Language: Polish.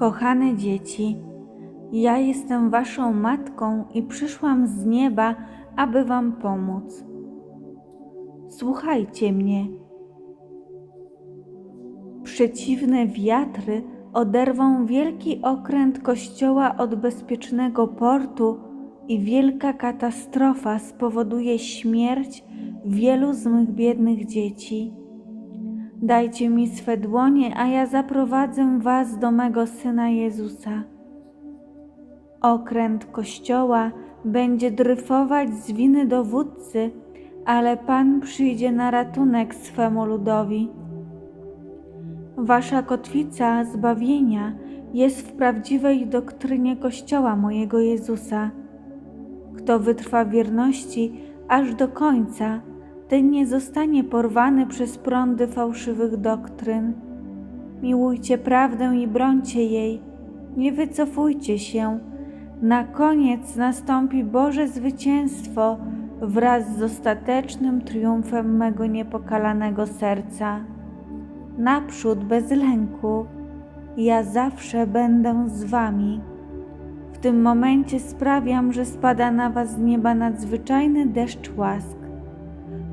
Kochane dzieci, ja jestem Waszą matką i przyszłam z nieba, aby Wam pomóc. Słuchajcie mnie. Przeciwne wiatry oderwą wielki okręt kościoła od bezpiecznego portu i wielka katastrofa spowoduje śmierć wielu z mych biednych dzieci. Dajcie mi swe dłonie, a ja zaprowadzę was do mego syna Jezusa. Okręt kościoła będzie dryfować z winy dowódcy, ale Pan przyjdzie na ratunek swemu ludowi. Wasza kotwica zbawienia jest w prawdziwej doktrynie Kościoła mojego Jezusa. Kto wytrwa wierności aż do końca, ten nie zostanie porwany przez prądy fałszywych doktryn. Miłujcie prawdę i brońcie jej, nie wycofujcie się. Na koniec nastąpi Boże zwycięstwo wraz z ostatecznym triumfem mego niepokalanego serca. Naprzód bez lęku, ja zawsze będę z wami. W tym momencie sprawiam, że spada na was z nieba nadzwyczajny deszcz łask.